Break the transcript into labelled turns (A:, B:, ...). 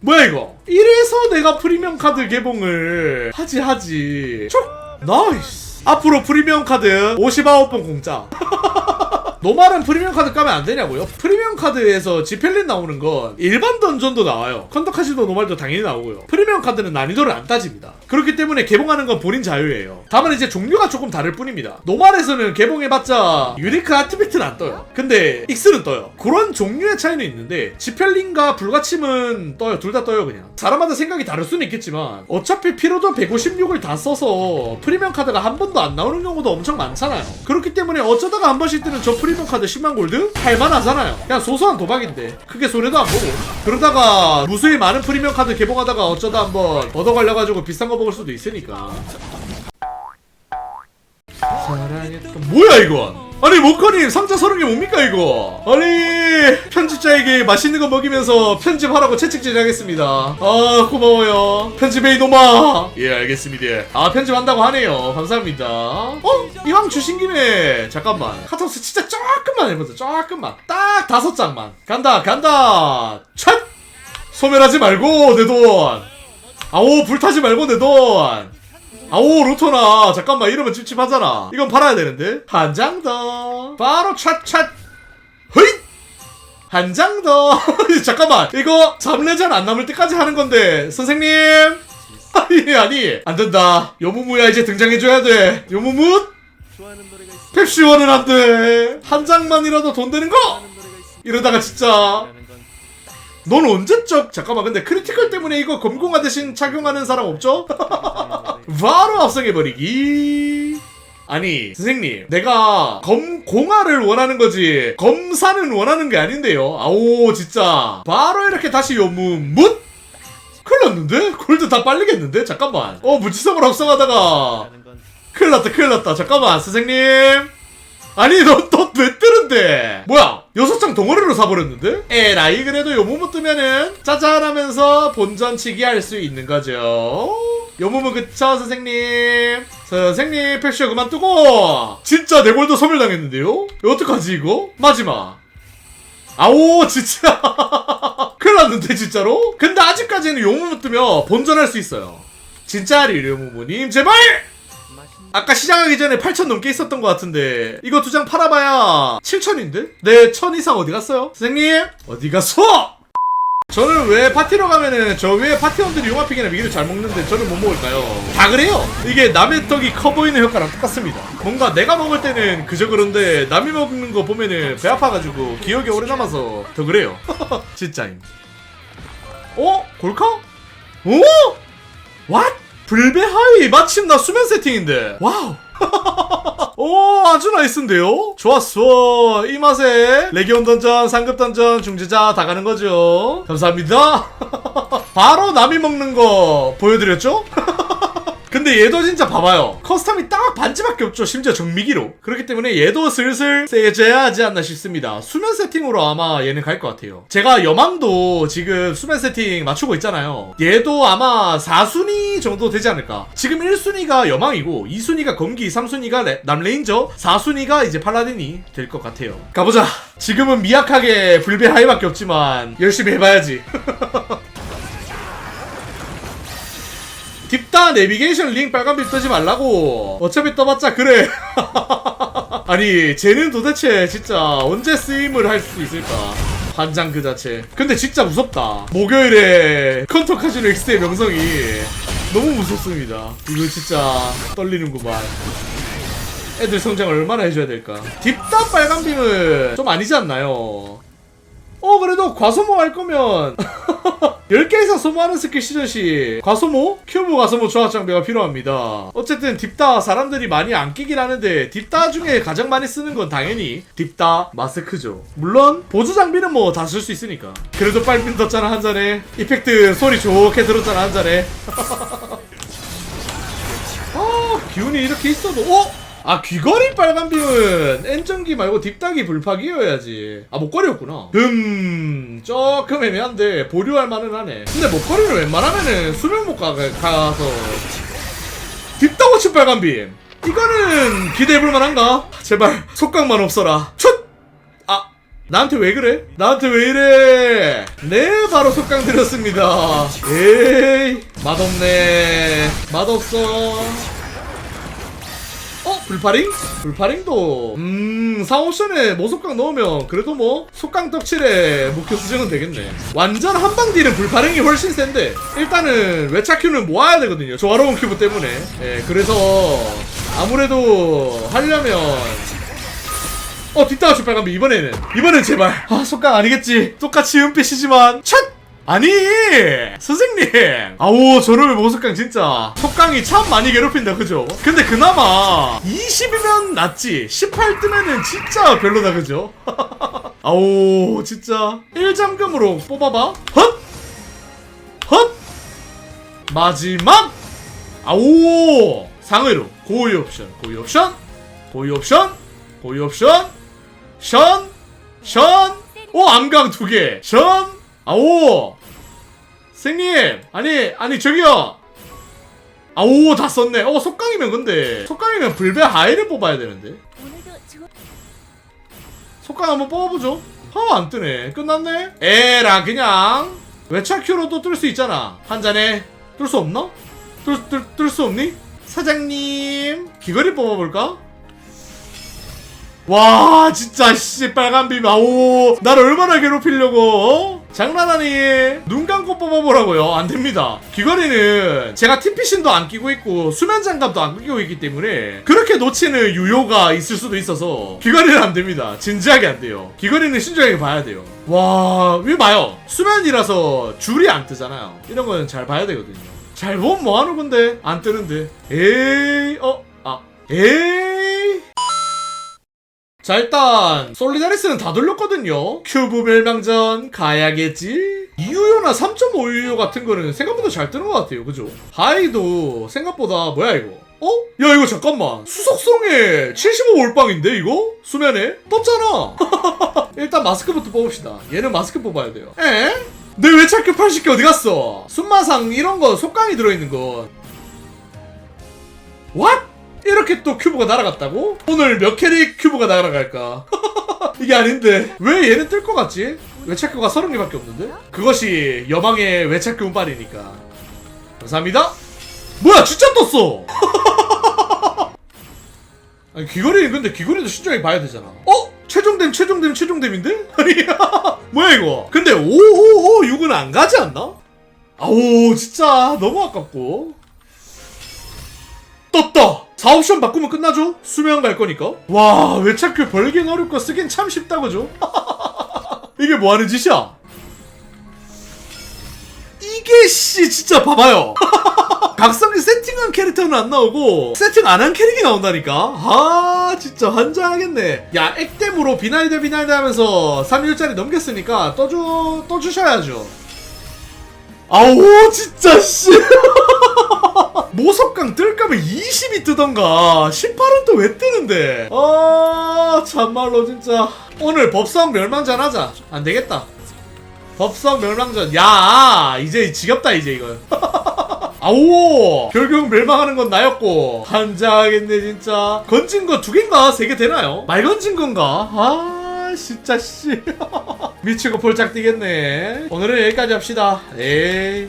A: 뭐야 이거? 이래서 내가 프리미엄 카드 개봉을 하지 하지. 촉! 나이스. 앞으로 프리미엄 카드 59번 공짜 노말은 프리미엄 카드 까면 안 되냐고요? 프리미엄 카드에서 지펠린 나오는 건 일반 던전도 나와요. 컨터카시도 노말도 당연히 나오고요. 프리미엄 카드는 난이도를 안 따집니다. 그렇기 때문에 개봉하는 건 본인 자유예요. 다만 이제 종류가 조금 다를 뿐입니다. 노말에서는 개봉해봤자 유니크 아티팩트는 안 떠요. 근데 익스는 떠요. 그런 종류의 차이는 있는데 지펠린과 불가침은 떠요. 둘 다 떠요 그냥. 사람마다 생각이 다를 수는 있겠지만 어차피 피로도 156을 다 써서 프리미엄 카드가 한 번도 안 나오는 경우도 엄청 많잖아요. 그렇기 때문에 어쩌다가 한 번씩 뜨는 저 프리미엄 카드 10만 골드? 할만하잖아요. 그냥 소소한 도박인데 크게 손해도 안 보고 그러다가 무수히 많은 프리미엄 카드 개봉하다가 어쩌다 한번 얻어 걸려가지고 비싼 거 먹을 수도 있으니까 사랑했던 뭐야 이건? 아니 모커님 상자 서른 개 뭡니까 이거? 아니 편집자에게 맛있는 거 먹이면서 편집하라고 채찍 제작했습니다. 아 고마워요. 편집에 이놈아. 예 알겠습니다. 아 편집한다고 하네요. 감사합니다. 어 이왕 주신 김에 잠깐만 카타우스 진짜 조금만 해보자. 조금만 딱 다섯 장만 간다 간다. 첫 소멸하지 말고 내 돈. 아오 불타지 말고 내 돈. 아오 로토나. 잠깐만 이러면 찝찝하잖아. 이건 팔아야 되는데. 한 장 더. 바로 찻찻 허잇! 한 장 더. 잠깐만 이거 잠레전 안 남을 때까지 하는 건데 선생님. 아니 아니 안 된다. 요무무야 이제 등장해줘야 돼. 요무무 펩시원은 안돼. 한 장만이라도 돈 되는 거! 이러다가 진짜 넌 언제적 잠깐만 근데 크리티컬 때문에 이거 검공화 대신 착용하는 사람 없죠? 바로 앞서게버리기. 아니 선생님 내가 검공화를 원하는 거지 검사는 원하는 게 아닌데요. 아오 진짜. 바로 이렇게 다시 요무 뭇? 큰일 났는데? 골드 다 빨리겠는데? 잠깐만. 어 무지성을 합성하다가. 큰일 났다 큰일 났다. 잠깐만 선생님. 아니 너또왜 뜨는데? 뭐야 여섯 장 덩어리로 사버렸는데? 에라이 그래도 요모모 뜨면은 짜잔 하면서 본전치기 할 수 있는 거죠 요모모 그쵸 선생님 선생님 펩시오 그만 뜨고 진짜 내 골도 소멸당했는데요? 어떡하지 이거? 마지막 아오 진짜 큰일 났는데 진짜로? 근데 아직까지는 요모모 뜨면 본전할 수 있어요 진짜리 요모모님 제발! 아까 시작하기 전에 8천 넘게 있었던 것 같은데 이거 두 장 팔아봐야 7천인데? 내 천 이상 어디 갔어요? 선생님 어디 갔어? 저는 왜 파티로 가면은 저 위에 파티원들이 용화픽이나 미기를 잘 먹는데 저는 못 먹을까요? 다 그래요 이게 남의 떡이 커 보이는 효과랑 똑같습니다 뭔가 내가 먹을 때는 그저 그런데 남이 먹는 거 보면은 배 아파가지고 기억이 오래 남아서 더 그래요 진짜임 어? 골카? 오? 왓? 불배하이 마침 나 수면 세팅인데. 와우. 오 아주 나이스인데요? 좋았어. 이 맛에 레기온 던전 상급 던전 중재자 다 가는 거죠. 감사합니다. 바로 남이 먹는 거 보여드렸죠 근데 얘도 진짜 봐봐요. 커스텀이 딱 반지밖에 없죠 심지어 정미기로. 그렇기 때문에 얘도 슬슬 세져야 하지 않나 싶습니다. 수면 세팅으로 아마 얘는 갈 것 같아요. 제가 여망도 지금 수면 세팅 맞추고 있잖아요. 얘도 아마 4순위 정도 되지 않을까. 지금 1순위가 여망이고 2순위가 검기 3순위가 레- 남레인저 4순위가 이제 팔라딘이 될 것 같아요. 가보자. 지금은 미약하게 불배 하이밖에 없지만 열심히 해봐야지 딥다 내비게이션 링 빨간 빛 뜨지 말라고. 어차피 떠봤자 그래. 아니 쟤는 도대체 진짜 언제 쓰임을 할 수 있을까? 환장 그 자체. 근데 진짜 무섭다. 목요일에 컨터 카지노 X의 명성이 너무 무섭습니다. 이거 진짜 떨리는구만. 애들 성장을 얼마나 해줘야 될까? 딥다 빨간빔은 좀 아니지 않나요 어 그래도 과소모 할 거면 10개 이상 소모하는 스킬 시전 시 과소모? 큐브 과소모 조합 장비가 필요합니다. 어쨌든 딥다 사람들이 많이 안 끼긴 하는데 딥다 중에 가장 많이 쓰는 건 당연히 딥다 마스크죠. 물론 보조 장비는 뭐 다 쓸 수 있으니까. 그래도 빨핀 떴잖아 한 잔에. 이펙트 소리 좋게 들었잖아 한 잔에. 아 기운이 이렇게 있어도 어? 아 귀걸이 빨간빔은 엔전기 말고 딥닥이 불파기여야지 아 목걸이였구나 음 조금 애매한데 보류할 만은 하네 근데 목걸이는 웬만하면은 수면목 가, 가서 딥닥워치 빨간 빔 이거는 기대해볼 만한가? 제발 속각만 없어라 첫! 아 나한테 왜 그래? 나한테 왜 이래? 네, 바로 속강 드렸습니다. 에이, 맛없네. 맛없어. 어? 불파링? 불파링도 음 상옵션에 모속강 넣으면 그래도 뭐 속강 떡칠에 목표 수정은 되겠네. 완전 한방 딜은 불파링이 훨씬 센데 일단은 외차 큐는 모아야 되거든요. 조화로운 큐브 때문에. 예 그래서 아무래도 하려면 어 뒷다가줄 빨간비. 이번에는 이번엔 제발. 아 속강 아니겠지. 똑같이 은빛이지만 첫 아니 선생님 아우 저놈의 모속강 진짜 속강이 참 많이 괴롭힌다 그죠 근데 그나마 20이면 낫지 18 뜨면은 진짜 별로다 그죠 아우 진짜 1잠금으로 뽑아봐 헛! 헛! 마지막 아오 상의로 고위 옵션 고위 옵션 고위 옵션 고위 옵션 션! 션! 오 암강 두개 션! 아오! 생님! 아니 아니 저기요! 아 오 다 썼네 어 속강이면 근데 속강이면 불배 하이를 뽑아야 되는데 속강 한번 뽑아보죠 하 안 뜨네 끝났네 에라 그냥 외차 큐로도 뜰 수 있잖아 한 잔에 뜰 수 없나? 뜰수 없니? 사장님 귀걸이 뽑아볼까? 와 진짜 씨 빨간 빔 아오 나를 얼마나 괴롭히려고 어? 장난하니 눈 감고 뽑아보라고요. 안 됩니다. 귀걸이는 제가 TP신도 안 끼고 있고 수면 장갑도 안 끼고 있기 때문에 그렇게 놓치는 유효가 있을 수도 있어서 귀걸이는 안 됩니다. 진지하게 안 돼요. 귀걸이는 신중하게 봐야 돼요. 와 왜 봐요. 수면이라서 줄이 안 뜨잖아요. 이런 거는 잘 봐야 되거든요. 잘 보면 뭐하는 건데? 안 뜨는데. 에이 어 아 에이 자 일단 솔리다리스는 다 돌렸거든요 큐브 멸망전 가야겠지 2유효나 3.5유효 같은 거는 생각보다 잘 뜨는 것 같아요 그죠 하이도 생각보다 뭐야 이거 어? 야 이거 잠깐만 수속성에 75 올빵인데 이거? 수면에? 떴잖아 일단 마스크부터 뽑읍시다 얘는 마스크 뽑아야 돼요 에? 내 외착큐 80개 어디 갔어? 순마상 이런 거 속강이 들어있는 건 What? 이렇게 또 큐브가 날아갔다고? 오늘 몇 캐릭 큐브가 날아갈까? 이게 아닌데 왜 얘는 뜰 것 같지? 외착큐가 30개밖에 없는데? 그것이 여망의 외착큐 운빨이니까 감사합니다 뭐야 진짜 떴어 아니 귀걸이는 근데 귀걸이도 신중하게 봐야 되잖아 어? 최종됨 최종됨 최종됨인데? 아니 뭐야 이거 근데 5556은 안 가지 않나? 아오 진짜 너무 아깝고 떴다! 4옵션 바꾸면 끝나죠? 수명 갈 거니까. 와, 외착큐 벌긴 어렵고 쓰긴 참 쉽다, 그죠? 이게 뭐 하는 짓이야? 이게 씨, 진짜 봐봐요. 각성기 세팅한 캐릭터는 안 나오고, 세팅 안 한 캐릭이 나온다니까? 아, 진짜 환장하겠네. 야, 액땜으로 비나이드 비나이드 하면서 3일짜리 넘겼으니까 떠주, 떠주셔야죠. 아우, 진짜, 씨. 모석강 뜰 거면 20이 뜨던가. 18은 또 왜 뜨는데? 아 참말로 진짜. 오늘 법성 멸망전 하자. 안 되겠다. 법성 멸망전. 야 이제 지겹다 이제 이건. 아오 결국 멸망하는 건 나였고. 한장하겠네 진짜. 건진 거 두 개인가? 세 개 되나요? 말 건진 건가? 아 진짜 씨. 미치고 폴짝 뛰겠네. 오늘은 여기까지 합시다. 에이